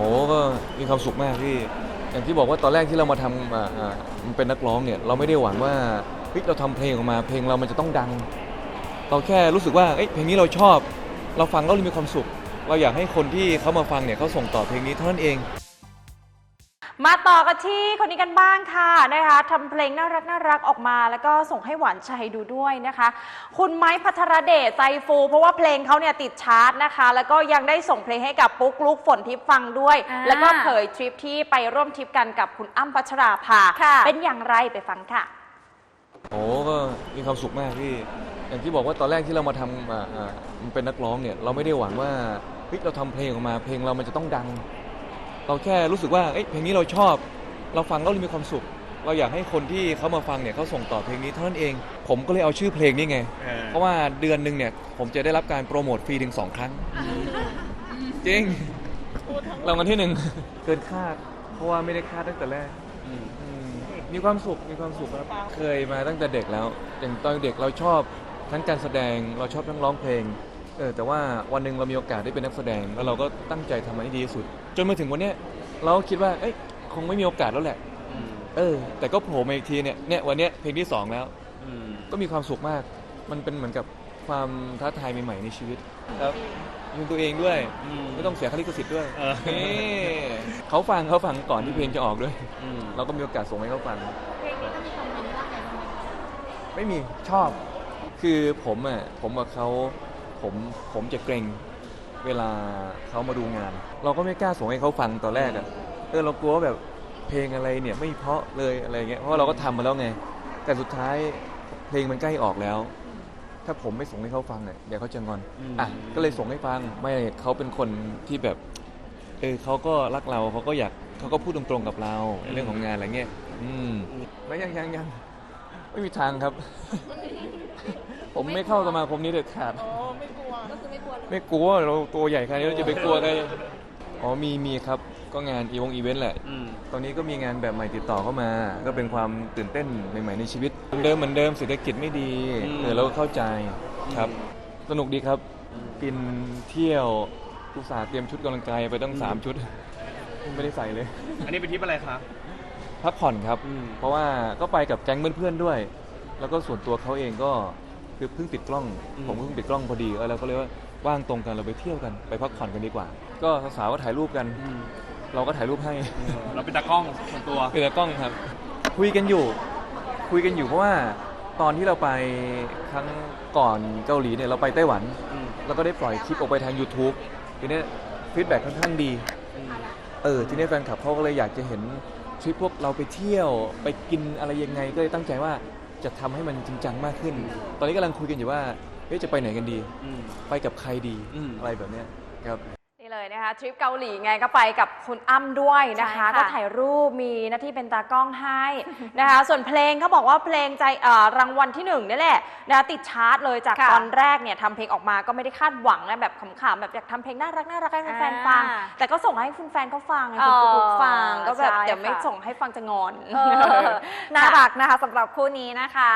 อ้ก็มีความสุขมากพี่ อย่างที่บอกว่าตอนแรกที่เรามาทำอ่าอ่ามันเป็นนักร้องเนี่ยเราไม่ได้หวังว่าเฮ้ยเราทำเพลงออกมา เพลงเรามันจะต้องดัง เราแค่รู้สึกว่าเอ้ยเพลงนี้เราชอบ เราฟังแล้วเรามีความสุข เราอยากให้คนที่เขามาฟังเนี่ยเขาส่งต่อเพลงนี้เท่านั้นเอง มาต่อกันที่คนนี้กันบ้างค่ะนะคะทำเพลงน่ารักน่ารักออกมา แล้วก็ส่งให้หวานใจดูด้วยนะคะ คุณไม้พัทรเดชใจฟู เพราะว่าเพลงเขาเนี่ยติดชาร์ตนะคะ แล้วก็ยังได้ส่งเพลงให้กับปุ๊กลุกฝนทิพย์ฟังด้วย อ่า แล้วก็เผยทริปที่ไปร่วมทริปกันกับคุณอ้ำพัชราภาค่ะ เป็นอย่างไรไปฟังค่ะ โอ้ก็มีความสุขมากพี่อย่างที่บอกว่าตอนแรกที่เรามาทำอ่าอ่ามันเป็นนักร้องเนี่ยเราไม่ได้หวังว่าเฮ้ยเราทำเพลงออกมา เพลงเรามันจะต้องดัง เราแค่รู้สึกว่าเอ้ยเพลงนี้เราชอบ เราฟังแล้วเรามีความสุข เราอยากให้คนที่เขามาฟังเนี่ยเขาส่งต่อเพลงนี้เท่านั้นเอง ผมก็เลยเอาชื่อเพลงนี่ไงเพราะว่าเดือนหนึ่งเนี่ยผมจะได้รับการโปรโมทฟรีถึงสองครั้ง จริงรางวัลที่หนึ่ง เกินคาด เพราะว่าไม่ได้คาดตั้งแต่แรกอืมมีความสุข มีความสุขครับ เคยมาตั้งแต่เด็กแล้ว อย่างตอนเด็กเราชอบทั้งการแสดง เราชอบทั้งร้องเพลง เออแต่ว่าวันหนึ่งเรามีโอกาสได้เป็นนักแสดง แล้วเราก็ตั้งใจทำมันให้ดีที่สุด จนมาถึงวันเนี้ยเราก็คิดว่าเอ้ยคงไม่มีโอกาสแล้วแหละเออ แต่ก็โผล่มาอีกทีเนี่ยเนี่ยวันเนี้ยเพลงที่สองแล้วก็มีความสุขมาก มันเป็นเหมือนกับความท้าทายใหม่ๆในชีวิตครับยืนตัวเองด้วยไม่ต้องเสียค่าลิขสิทธิ์ด้วยเออ นี่เขาฟังเขาฟังก่อนที่เพลงจะออกด้วยเราก็มีโอกาสส่งให้เขาฟังไม่มีชอบ คือผมอะผมกับเขา ผมผมจะเกรงเวลาเขามาดูงาน เราก็ไม่กล้าส่งให้เขาฟังตอนแรกอะเออเรากลัวว่าแบบเพลงอะไรเนี่ยไม่เพราะเลยอะไรเงี้ยเพราะว่าเราก็ทำมาแล้วไง แต่สุดท้ายเพลงมันใกล้ออกแล้ว ถ้าผมไม่ส่งให้เขาฟังเนี่ยเดี๋ยวเขาจะงอนอืมอะก็เลยส่งให้ฟังไม่เขาเป็นคนที่แบบเออเขาก็รักเราเขาก็อยากเขาก็พูดตรงๆกับเราในเรื่องของงานอะไรเงี้ยอืมไม่ยังยังยังไม่มีทางครับ ผมไม่เข้าสมาคมนี้เด็ดขาด ไม่กลัวไม่กลัวเราตัวใหญ่ขนาดนี้เราจะไปกลัวได้อ๋อมีมีครับก็งานอีวงอีเวนต์แหละตอนนี้ก็มีงานแบบใหม่ติดต่อเข้ามา ก็เป็นความตื่นเต้นใหม่ ๆ ในชีวิตเหมือนเดิมเหมือนเดิมเศรษฐกิจไม่ดีอืมเออเราก็เข้าใจครับ สนุกดีครับ กินเที่ยวอุตส่าห์เตรียมชุดกำลังกายไปตั้งสามชุด ไม่ได้ใส่เลย อันนี้เป็นทริปอะไรคะ พักผ่อนครับ อืม เพราะว่าก็ไปกับแก๊งเพื่อนๆด้วย แล้วก็ส่วนตัวเขาเองก็ คือเพิ่งติดกล้อง ผมก็เพิ่งติดกล้องพอดีเออเราก็เลยว่าว่างตรงกันเราไปเที่ยวกันไปพักผ่อนกันดีกว่า ก็สาวๆก็ถ่ายรูปกัน เราก็ถ่ายรูปให้เราเป็นตากล้องส่วนตัวเป็นตากล้องครับ คุยกันอยู่ คุยกันอยู่เพราะว่าตอนที่เราไปครั้งก่อนเกาหลีเนี่ยเราไปไต้หวันแล้วก็ได้ปล่อยคลิปออกไปทาง YouTube ทีนี้ฟีดแบ็ค่อนข้างดีเออทีนี้แฟนคลับเขาก็เลยอยากจะเห็นทริปพวกเราไปเที่ยวไปกินอะไรยังไงก็เลยตั้งใจว่า จะทำให้มันจริงจังมากขึ้น ตอนนี้กำลังคุยกันอยู่ว่าเอ๊ะจะไปไหนกันดี ไปกับใครดีอืมอะไรแบบเนี้ยครับ นี่เลยนะคะทริปเกาหลีไงก็ไปกับคุณอ้ำด้วยนะคะ ใช่ค่ะ ก็ถ่ายรูปมีหน้าที่เป็นตากล้องให้นะคะ ส่วนเพลงเขาบอกว่าเพลงใจเอ่อรางวัลที่หนึ่งนี่แหละนะคะติดชาร์ตเลยจากค่ะ ตอนแรกเนี่ยทำเพลงออกมาก็ไม่ได้คาดหวังนะแบบขำๆแบบอยากทำเพลงน่ารักน่ารักให้แฟนๆฟัง อ่า แต่ก็ส่งให้คุณแฟนเขาฟังให้อ๋คุณอปุ๊กๆฟังก็แบบใช่เดี๋ยวไม่ค่ะ ส่งให้ฟังจะงอน เออน่ารักนะคะสำหรับคู่นี้นะคะ